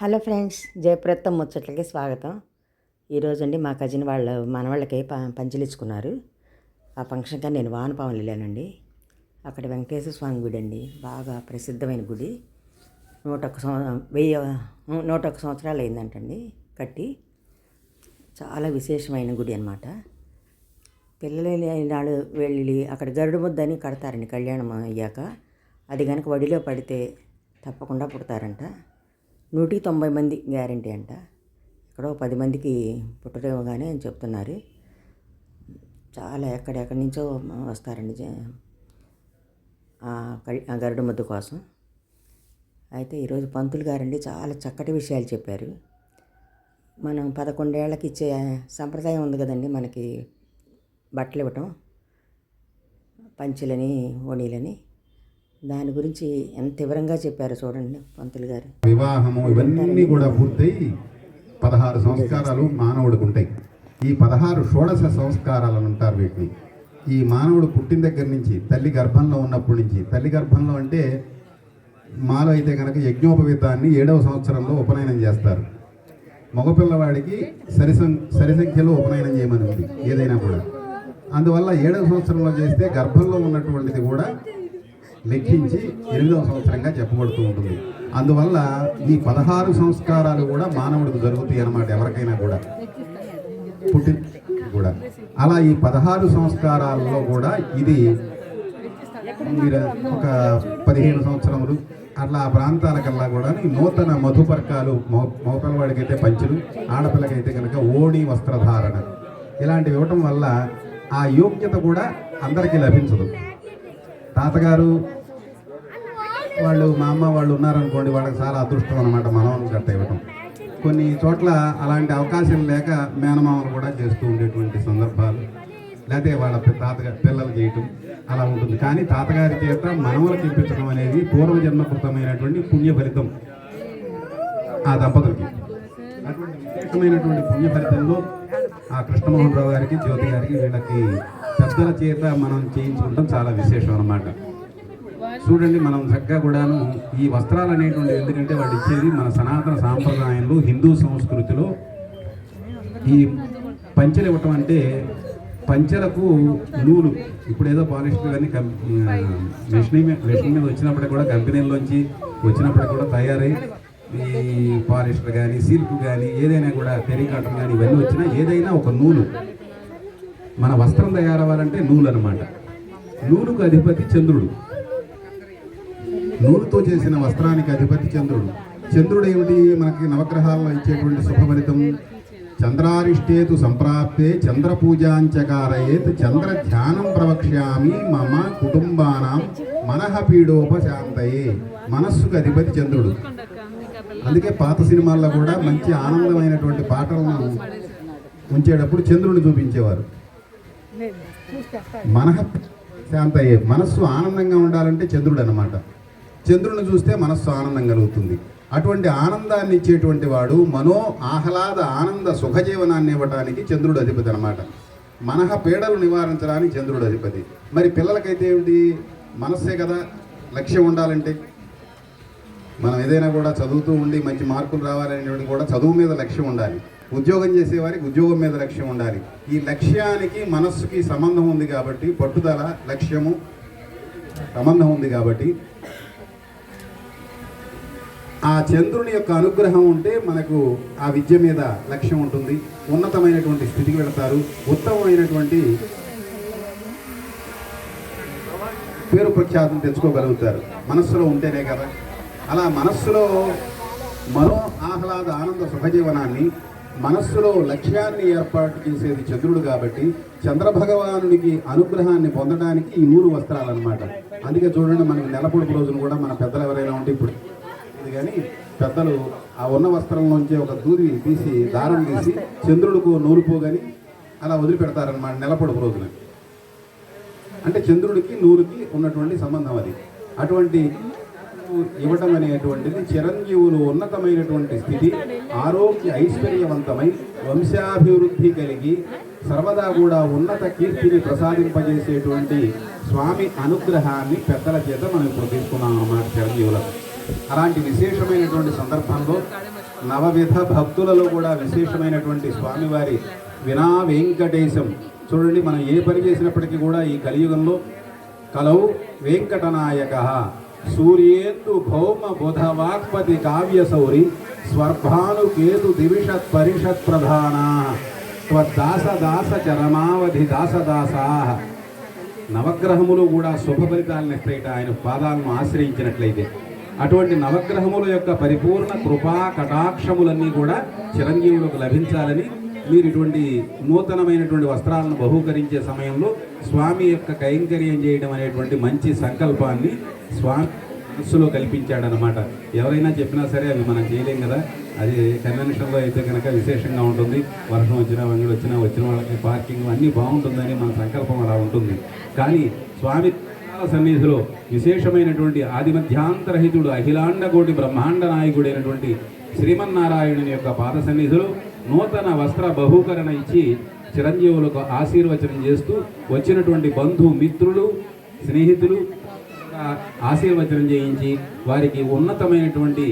Hello friends జయప్రత్తం ముచ్చట్లకి స్వాగతం. ఈరోజు అండి మా కజిన్ వాళ్ళ మనవాళ్ళకి ప పంచులు ఇచ్చుకున్నారు ఆ ఫంక్షన్కి నేను వానపాములు వెళ్ళానండి అక్కడ వెంకటేశ్వర స్వామి గుడి అండి. బాగా ప్రసిద్ధమైన గుడి. నూట ఒక సంవత్సరం వెయ్యి నూట ఒక సంవత్సరాలు అయిందంటండి కట్టి. చాలా విశేషమైన గుడి అనమాట పిల్లలు నాడు వెళ్ళి అక్కడ గరుడు ముద్ద అని కడతారండి కళ్యాణం అయ్యాక. అది కనుక వడిలో పడితే తప్పకుండా పుడతారంట. నూటికి తొంభై మంది గ్యారంటీ అంట. ఎక్కడో పది మందికి పుట్టరేమో కానీ అని చెప్తున్నారు. చాలా ఎక్కడెక్కడి నుంచో వస్తారండి ఆ గరుడ గరుడు ముద్ద కోసం. అయితే ఈరోజు పంతులు గారండి చాలా చక్కటి విషయాలు చెప్పారు. మనం పదకొండేళ్ళకి ఇచ్చే సంప్రదాయం ఉంది కదండి మనకి బట్టలు ఇవ్వటం పంచులని ఓణీలని. దాని గురించి ఎంత వివరంగా చెప్పారు చూడండి పంతులు గారు. వివాహము ఇవన్నీ కూడా పూర్తయి పదహారు సంస్కారాలు మానవుడికి ఉంటాయి. ఈ పదహారు షోడశ సంస్కారాలను అంటారు వీటిని. ఈ మానవుడు పుట్టిన దగ్గర నుంచి తల్లి గర్భంలో ఉన్నప్పటి నుంచి తల్లి గర్భంలో అంటే మాలో అయితే కనుక యజ్ఞోపవీతాన్ని ఏడవ సంవత్సరంలో ఉపనయనం చేస్తారు. మగపిల్లవాడికి సరి సరి సంఖ్యలో ఉపనయనం చేయమని ఉంది ఏదైనా కూడా. అందువల్ల ఏడవ సంవత్సరంలో చేస్తే గర్భంలో ఉన్నటువంటిది కూడా లెక్కించి ఎనిమిదవ సంవత్సరంగా చెప్పబడుతూ ఉంటుంది. అందువల్ల ఈ పదహారు సంస్కారాలు కూడా మానవుడికి జరుగుతాయి అన్నమాట ఎవరికైనా కూడా. పుట్టి కూడా. అలా ఈ పదహారు సంస్కారాల్లో కూడా ఇది మీరు ఒక పదిహేను సంవత్సరములు అట్లా ఆ ప్రాంతాలకల్లా కూడా నూతన మధుపర్కాలు మోకలవాడికైతే పంచులు ఆడపిల్లకైతే కనుక ఓణి వస్త్రధారణ. ఇలాంటివి ఇవ్వటం వల్ల ఆ యోగ్యత కూడా అందరికీ లభించదు. తాతగారు వాళ్ళు మా అమ్మ వాళ్ళు ఉన్నారనుకోండి వాళ్ళకి చాలా అదృష్టం అనమాట మనం గట్ట ఇవ్వటం కొన్ని చోట్ల అలాంటి అవకాశం లేక మేనమామలు కూడా చేస్తూ ఉండేటువంటి సందర్భాలు. లేకపోతే వాళ్ళ తాతగారి పిల్లలు చేయటం అలా ఉంటుంది. కానీ తాతగారి చేత మనవలకు ఇప్పించడం అనేది పూర్వజన్మకృతమైనటువంటి పుణ్య ఫలితం ఆ దంపతులకి. అటువంటి విశేషమైనటువంటి పుణ్య ఫలితంలో ఆ కృష్ణమోహన్ రావు గారికి జ్యోతి గారికి వీళ్ళకి పెద్దల చేత మనం చేయించుకుంటాం చాలా విశేషం అన్నమాట. చూడండి మనం చక్కగా కూడాను ఈ వస్త్రాలు అనేటువంటి ఎందుకంటే వాళ్ళు ఇచ్చేది మన సనాతన సాంప్రదాయంలో హిందూ సంస్కృతిలో ఈ పంచెలు ఇవ్వటం అంటే పంచెలకు నూలు. ఇప్పుడు ఏదో పాలిస్టర్ కానీ కంపెనీ మెషిన్ మీద మెషిన్ మీద వచ్చినప్పుడు కూడా కంపెనీల్లోంచి వచ్చినప్పుడు కూడా తయారై ఈ పాలిస్టర్ కానీ సిల్క్ కానీ ఏదైనా కూడా టెరికాటన్ కానీ ఇవన్నీ వచ్చినా ఏదైనా ఒక నూలు. మన వస్త్రం తయారవ్వాలంటే నూలు అనమాట నూలుకు అధిపతి చంద్రుడు. నూలుతో చేసిన వస్త్రానికి అధిపతి చంద్రుడు. చంద్రుడు ఏమిటి? మనకి నవగ్రహాల్లో ఇచ్చేటువంటి శుభఫలితం చంద్రారిష్టేతు సంప్రాప్తే చంద్ర పూజాంచకారయేత్ చంద్ర ధ్యానం ప్రవక్ష్యామి మమ కుటుంబానాం మనః పీడోపశాంతయే మనస్సుకు అధిపతి చంద్రుడు. అందుకే పాత సినిమాల్లో కూడా మంచి ఆనందమైనటువంటి పాటలను ఉంచేటప్పుడు చంద్రుడిని చూపించేవారు. మనః శాంతయ్యే మనస్సు ఆనందంగా ఉండాలంటే చంద్రుడు అనమాట చంద్రుని చూస్తే మనస్సు ఆనందం కలుగుతుంది. అటువంటి ఆనందాన్ని ఇచ్చేటువంటి వాడు మనో ఆహ్లాద ఆనంద సుఖజీవనాన్ని ఇవ్వడానికి చంద్రుడు అధిపతి అనమాట మనహ పీడలు నివారించడానికి చంద్రుడు అధిపతి. మరి పిల్లలకైతే ఏమిటి? మనస్సే కదా లక్ష్యం ఉండాలంటే. మనం ఏదైనా కూడా చదువుతూ ఉండి మంచి మార్కులు రావాలనేటువంటి కూడా చదువు మీద లక్ష్యం ఉండాలి. ఉద్యోగం చేసేవారికి ఉద్యోగం మీద లక్ష్యం ఉండాలి. ఈ లక్ష్యానికి మనస్సుకి సంబంధం ఉంది కాబట్టి పట్టుదల లక్ష్యము సంబంధం ఉంది కాబట్టి ఆ చంద్రుని యొక్క అనుగ్రహం ఉంటే మనకు ఆ విద్య మీద లక్ష్యం ఉంటుంది. ఉన్నతమైనటువంటి స్థితికి వెళతారు. ఉత్తమమైనటువంటి పేరు ప్రఖ్యాతం తెచ్చుకోగలుగుతారు. మనస్సులో ఉంటేనే కదా. అలా మనస్సులో మనో ఆహ్లాద ఆనంద సుఖజీవనాన్ని మనస్సులో లక్ష్యాన్ని ఏర్పాటు చేసేది చంద్రుడు కాబట్టి చంద్రభగవానుడికి అనుగ్రహాన్ని పొందడానికి ఈ నూరు వస్త్రాలు అనమాట అందుకే చూడండి మనకి నెలపొడుపు రోజున కూడా మన పెద్దలు ఎవరైనా ఉంటే ఇప్పుడు. ఇది కానీ పెద్దలు ఆ ఉన్న వస్త్రంలోంచి ఒక దూరి తీసి దారం తీసి చంద్రుడికి నూరు పోగని అలా వదిలిపెడతారనమాట నెలపొడుపు రోజున. అంటే చంద్రుడికి నూరుకి ఉన్నటువంటి సంబంధం అది. అటువంటి ఇవ్వటం అనేటువంటిది చిరంజీవులు ఉన్నతమైనటువంటి స్థితి ఆరోగ్య ఐశ్వర్యవంతమై వంశాభివృద్ధి కలిగి సర్వదా కూడా ఉన్నత కీర్తిని ప్రసాదింపజేసేటువంటి స్వామి అనుగ్రహాన్ని పెద్దల చేత మనం ఇప్పుడు తీసుకున్నాం అన్నమాట చిరంజీవులకు అలాంటి విశేషమైనటువంటి సందర్భంలో నవవిధ భక్తులలో కూడా విశేషమైనటువంటి స్వామివారి వినా వెంకటేశం చూడండి మనం ఏ పని చేసినప్పటికీ కూడా ఈ కలియుగంలో కలవు వెంకటనాయక సూర్యేందు భౌమ బుధ వాక్పతి కావ్యసౌరి స్వర్భాను కేతు దివిషత్ పరిషత్ ప్రధాన. త్వద్దాసదాస చరమావధి దాసదాసా నవగ్రహములు కూడా శుభ ఫలితాలను ఇస్తాయిట ఆయన పాదాలను ఆశ్రయించినట్లయితే. అటువంటి నవగ్రహముల యొక్క పరిపూర్ణ కృపా కటాక్షములన్నీ కూడా చిరంజీవులకు లభించాలని మీరు ఇటువంటి నూతనమైనటువంటి వస్త్రాలను బహూకరించే సమయంలో స్వామి యొక్క కైంకర్యం చేయడం అనేటువంటి మంచి సంకల్పాన్ని స్వామి మనస్సులో కల్పించాడనమాట ఎవరైనా చెప్పినా సరే అవి మనం చేయలేం కదా. అది కన్వెన్షన్లో అయితే కనుక విశేషంగా ఉంటుంది. వర్షం వచ్చినా వంగడి వచ్చినా వచ్చిన వాళ్ళకి పార్కింగ్ అన్నీ బాగుంటుందని మన సంకల్పం అలా ఉంటుంది. కానీ స్వామి సన్నిధిలో విశేషమైనటువంటి ఆది మధ్యాంతరహితుడు అఖిలాండ కోటి బ్రహ్మాండ నాయకుడైనటువంటి శ్రీమన్నారాయణుని యొక్క పాద సన్నిధిలో నూతన వస్త్ర బహూకరణ ఇచ్చి చిరంజీవులకు ఆశీర్వచనం చేస్తూ వచ్చినటువంటి బంధు మిత్రులు స్నేహితులు ఆశీర్వచనం చేయించి వారికి ఉన్నతమైనటువంటి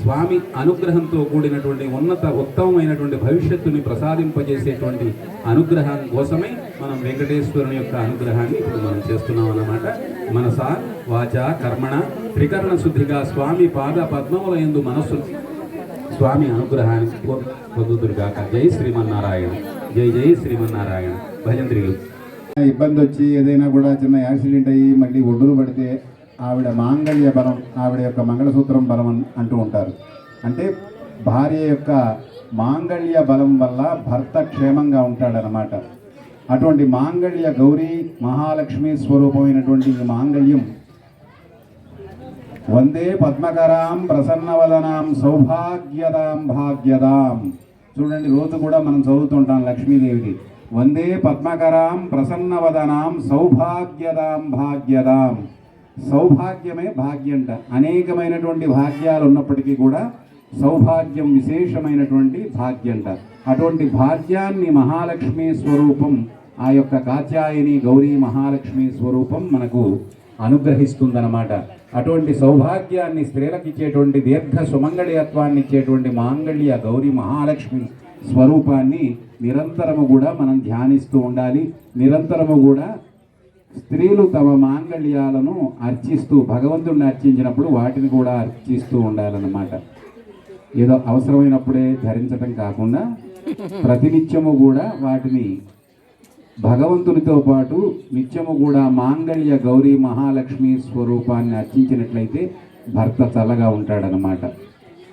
స్వామి అనుగ్రహంతో కూడినటువంటి ఉన్నత ఉత్తమమైనటువంటి భవిష్యత్తుని ప్రసాదింపజేసేటువంటి అనుగ్రహం కోసమే మనం వెంకటేశ్వరుని యొక్క అనుగ్రహాన్ని ఇప్పుడు మనం చేస్తున్నాం అన్నమాట మనస వాచ కర్మణ త్రికరణ శుద్ధిగా స్వామి పాద పద్మముల ఎందు మనస్సు స్వామి అనుగ్రహానికి పొందుతురుగాక జై శ్రీమన్నారాయణ. జై జై శ్రీమన్నారాయణ. భజంత్రిలు ఇబ్బంది వచ్చి ఏదైనా కూడా చిన్న యాక్సిడెంట్ అయ్యి మళ్ళీ ఒడ్డులు పడితే ఆవిడ మాంగళ్య బలం ఆవిడ యొక్క మంగళసూత్రం బలం అంటూ ఉంటారు. అంటే భార్య యొక్క మాంగళ్య బలం వల్ల భర్త క్షేమంగా ఉంటాడనమాట అటువంటి మాంగళ్య గౌరీ మహాలక్ష్మి స్వరూపమైనటువంటి ఈ మాంగళ్యం వందే పద్మకరాం ప్రసన్నవదనాం సౌభాగ్యదాం భాగ్యదాం చూడండి రోజు కూడా మనం చదువుతుంటాం లక్ష్మీదేవిది. వందే పద్మకరాం ప్రసన్నవదనాం సౌభాగ్యదాం భాగ్యదాం సౌభాగ్యమే భాగ్యంట. అనేకమైనటువంటి భాగ్యాలు ఉన్నప్పటికీ కూడా సౌభాగ్యం విశేషమైనటువంటి భాగ్యంట. అటువంటి భాగ్యాన్ని మహాలక్ష్మి స్వరూపం ఆ యొక్క కాత్యాయని గౌరీ మహాలక్ష్మి స్వరూపం మనకు అనుగ్రహిస్తుందన్నమాట. అటువంటి సౌభాగ్యాన్ని స్త్రీలకు ఇచ్చేటువంటి దీర్ఘ సుమంగళీయత్వాన్ని ఇచ్చేటువంటి మాంగళ్య గౌరీ మహాలక్ష్మి స్వరూపాన్ని నిరంతరము కూడా మనం ధ్యానిస్తూ ఉండాలి. నిరంతరము కూడా స్త్రీలు తమ మాంగళ్యాలను అర్చిస్తూ భగవంతుడిని అర్చించినప్పుడు వాటిని కూడా అర్చిస్తూ ఉండాలన్నమాట. ఏదో అవసరమైనప్పుడే ధరించటం కాకుండా ప్రతినిత్యము కూడా వాటిని భగవంతునితో పాటు నిత్యము కూడా మాంగళ్య గౌరీ మహాలక్ష్మి స్వరూపాన్ని అర్చించినట్లయితే భర్త చల్లగా ఉంటాడనమాట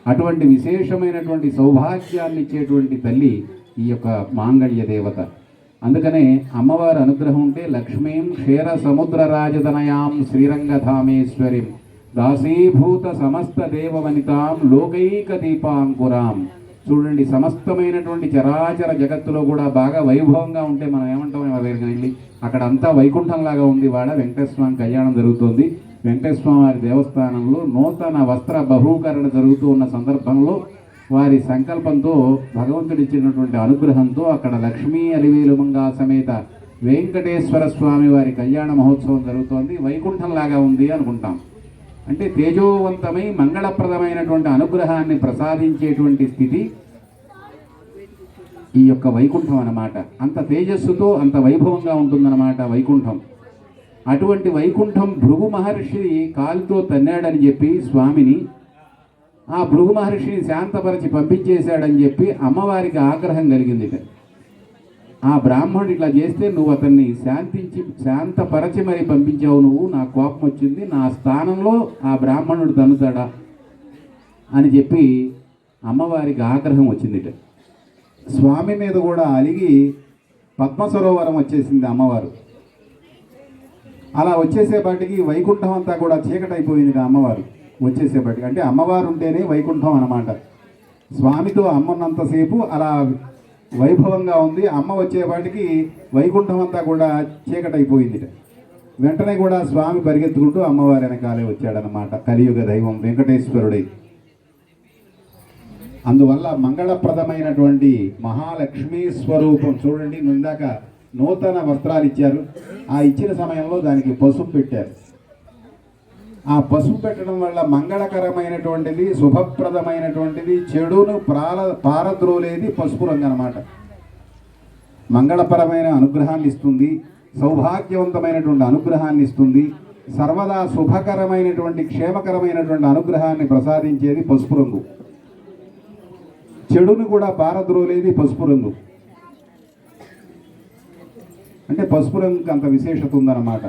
అటువంటి విశేషమైనటువంటి సౌభాగ్యాన్ని ఇచ్చేటువంటి తల్లి ఈ యొక్క మాంగళ్య దేవత. అందుకనే అమ్మవారి అనుగ్రహం ఉంటే లక్ష్మీం క్షీర సముద్ర రాజధనయాం శ్రీరంగధామేశ్వరిం దాసీభూత సమస్త దేవవనితాం లోకైక దీపాంకురాం చూడండి సమస్తమైనటువంటి చరాచర జగత్తులో కూడా బాగా వైభవంగా ఉంటే మనం ఏమంటాం దగ్గరికి వెళ్ళి అక్కడ అంతా వైకుంఠంలాగా ఉంది వాడ వెంకటేశ్వర కళ్యాణం జరుగుతుంది. వెంకటేశ్వర వారి దేవస్థానంలో నూతన వస్త్ర బహూకరణ జరుగుతూ ఉన్న సందర్భంలో వారి సంకల్పంతో భగవంతుడు ఇచ్చినటువంటి అనుగ్రహంతో అక్కడ లక్ష్మీ అలివేలుమంగా సమేత వెంకటేశ్వర స్వామి వారి కళ్యాణ మహోత్సవం జరుగుతోంది. వైకుంఠంలాగా ఉంది అనుకుంటాం. అంటే తేజోవంతమై మంగళప్రదమైనటువంటి అనుగ్రహాన్ని ప్రసాదించేటువంటి స్థితి ఈ యొక్క వైకుంఠం అన్నమాట అంత తేజస్సుతో అంత వైభవంగా ఉంటుందన్నమాట వైకుంఠం అటువంటి వైకుంఠం భృగు మహర్షి కాలుతో తన్నాడని చెప్పి స్వామిని ఆ భృగు మహర్షిని శాంతపరిచి పంపించేశాడని చెప్పి అమ్మవారికి ఆగ్రహం కలిగింది ఇక. ఆ బ్రాహ్మణుడు ఇట్లా చేస్తే నువ్వు అతన్ని శాంతించి శాంతపరచి మరి పంపించావు నువ్వు నా కోపం వచ్చింది నా స్థానంలో ఆ బ్రాహ్మణుడు తన్నుతాడా? అని చెప్పి అమ్మవారికి ఆగ్రహం వచ్చిందిట. స్వామి మీద కూడా అలిగి పద్మసరోవరం వచ్చేసింది అమ్మవారు. అలా వచ్చేసేపాటికి వైకుంఠం అంతా కూడా చీకటైపోయింది అమ్మవారు. వచ్చేసేపాటికి. అంటే అమ్మవారు ఉంటేనే వైకుంఠం అన్నమాట. స్వామితో అమ్మన్నంతసేపు అలా వైభవంగా ఉంది. అమ్మ వచ్చేపాటికి వైకుంఠం అంతా కూడా చీకటైపోయింది వెంటనే కూడా స్వామి పరిగెత్తుకుంటూ అమ్మవారి వెనకాలే వచ్చాడనమాట కలియుగ దైవం వెంకటేశ్వరుడై. అందువల్ల మంగళప్రదమైనటువంటి మహాలక్ష్మీ స్వరూపం చూడండి. ఇందాక నూతన వస్త్రాలు ఇచ్చారు. ఆ ఇచ్చిన సమయంలో దానికి పసుపు పెట్టారు. ఆ పసుపు పెట్టడం వల్ల మంగళకరమైనటువంటిది శుభప్రదమైనటువంటిది చెడును ప్రాల పారద్రోలేది పసుపు రంగు అనమాట మంగళపరమైన అనుగ్రహాన్ని ఇస్తుంది సౌభాగ్యవంతమైనటువంటి అనుగ్రహాన్ని ఇస్తుంది సర్వదా శుభకరమైనటువంటి క్షేమకరమైనటువంటి అనుగ్రహాన్ని ప్రసాదించేది పసుపు రంగు. చెడును కూడా పారద్రోలేది పసుపు రంగు. అంటే పసుపు రంగుకి అంత విశేషత ఉందన్నమాట.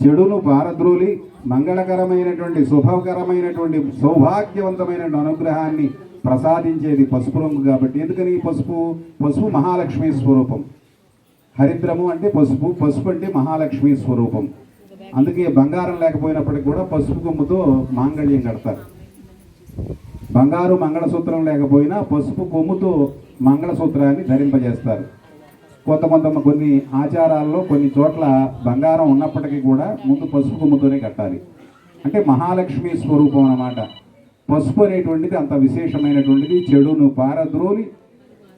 చెడును పారద్రోలి మంగళకరమైనటువంటి శుభకరమైనటువంటి సౌభాగ్యవంతమైన అనుగ్రహాన్ని ప్రసాదించేది పసుపు రంగు కాబట్టి. ఎందుకని ఈ పసుపు? పసుపు మహాలక్ష్మి స్వరూపం. హరిద్రము అంటే పసుపు పసుపు అంటే మహాలక్ష్మి స్వరూపం. అందుకే బంగారం లేకపోయినప్పటికి కూడా పసుపు కొమ్ముతో మాంగళ్యం కడతారు. బంగారు మంగళసూత్రం లేకపోయినా పసుపు కొమ్ముతో మంగళసూత్రాన్ని ధరింపజేస్తారు. కొంతమంది కొన్ని ఆచారాల్లో కొన్ని చోట్ల బంగారం ఉన్నప్పటికీ కూడా ముందు పసుపు కొమ్ముతోనే కట్టాలి. అంటే మహాలక్ష్మి స్వరూపం అన్నమాట. పసుపు అనేటువంటిది అంత విశేషమైనటువంటిది చెడును పారద్రోలి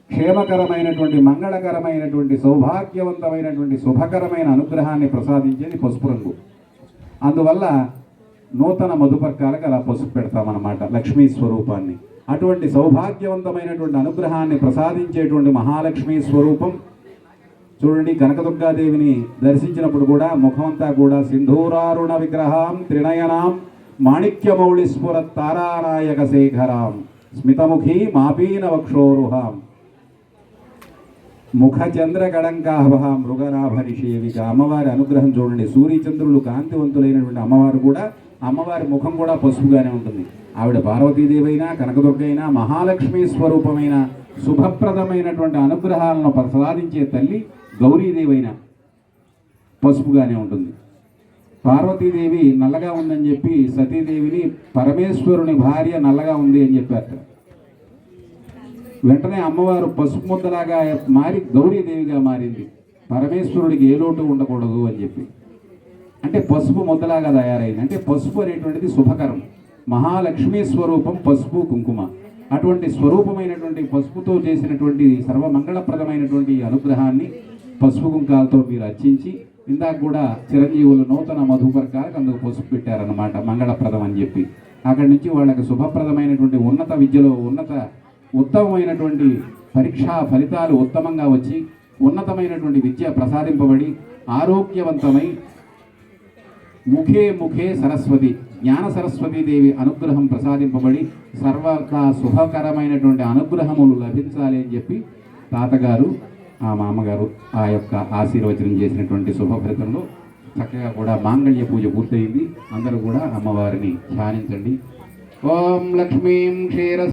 క్షేమకరమైనటువంటి మంగళకరమైనటువంటి సౌభాగ్యవంతమైనటువంటి శుభకరమైన అనుగ్రహాన్ని ప్రసాదించేది పసుపు రంగు. అందువల్ల నూతన మధుపర్కాలకు అలా పసుపు పెడతామన్నమాట లక్ష్మీ స్వరూపాన్ని. అటువంటి సౌభాగ్యవంతమైనటువంటి అనుగ్రహాన్ని ప్రసాదించేటువంటి మహాలక్ష్మి స్వరూపం చూడండి కనకదుర్గాదేవిని దర్శించినప్పుడు కూడా ముఖమంతా కూడా సింధూరారుణ విగ్రహం త్రినయనాం మాణిక్యమౌళిస్ఫుర తారానాయక శేఖరాం స్మితముఖి మాపీన వక్షోరుహాం ముఖ చంద్ర గడంకాభ మృగనాభరిషేవిక అమ్మవారి అనుగ్రహం చూడండి. సూర్యచంద్రులు కాంతివంతులైనటువంటి అమ్మవారు కూడా అమ్మవారి ముఖం కూడా పసుపుగానే ఉంటుంది. ఆవిడ పార్వతీదేవి అయినా కనకదుర్గ అయినా మహాలక్ష్మి స్వరూపమైన శుభప్రదమైనటువంటి అనుగ్రహాలను ప్రసాదించే తల్లి గౌరీదేవి పసుపుగానే ఉంటుంది. పార్వతీదేవి నల్లగా ఉందని చెప్పి సతీదేవిని పరమేశ్వరుని భార్య నల్లగా ఉంది అని చెప్పారు వెంటనే అమ్మవారు పసుపు ముద్దలాగా మారి గౌరీదేవిగా మారింది. పరమేశ్వరుడికి ఏ లోటు ఉండకూడదు అని చెప్పి. అంటే పసుపు ముద్దలాగా తయారైంది. అంటే పసుపు అనేటువంటిది శుభకరం. మహాలక్ష్మీ స్వరూపం పసుపు కుంకుమ. అటువంటి స్వరూపమైనటువంటి పసుపుతో చేసినటువంటి సర్వమంగళప్రదమైనటువంటి అనుగ్రహాన్ని పసుపు కుంకాలతో మీరు అర్చించి ఇందాక కూడా చిరంజీవులు నూతన మధుపర్కాలకు అందుకు పసుపు పెట్టారన్నమాట మంగళప్రదం అని చెప్పి. అక్కడి నుంచి వాళ్ళకి శుభప్రదమైనటువంటి ఉన్నత విద్యలో ఉన్నత ఉత్తమమైనటువంటి పరీక్షా ఫలితాలు ఉత్తమంగా వచ్చి ఉన్నతమైనటువంటి విద్య ప్రసాదింపబడి ఆరోగ్యవంతమై ముఖే ముఖే సరస్వతి జ్ఞాన సరస్వతీ దేవి అనుగ్రహం ప్రసాదింపబడి సర్వదా శుభకరమైనటువంటి అనుగ్రహములు లభించాలి అని చెప్పి తాతగారు ఆ మామగారు ఆ యొక్క ఆశీర్వచనం చేసినటువంటి శుభఫలితంలో చక్కగా కూడా మాంగళ్య పూజ పూర్తయింది. అందరూ కూడా అమ్మవారిని ధ్యానించండి. ఓం లక్ష్మీం క్షీర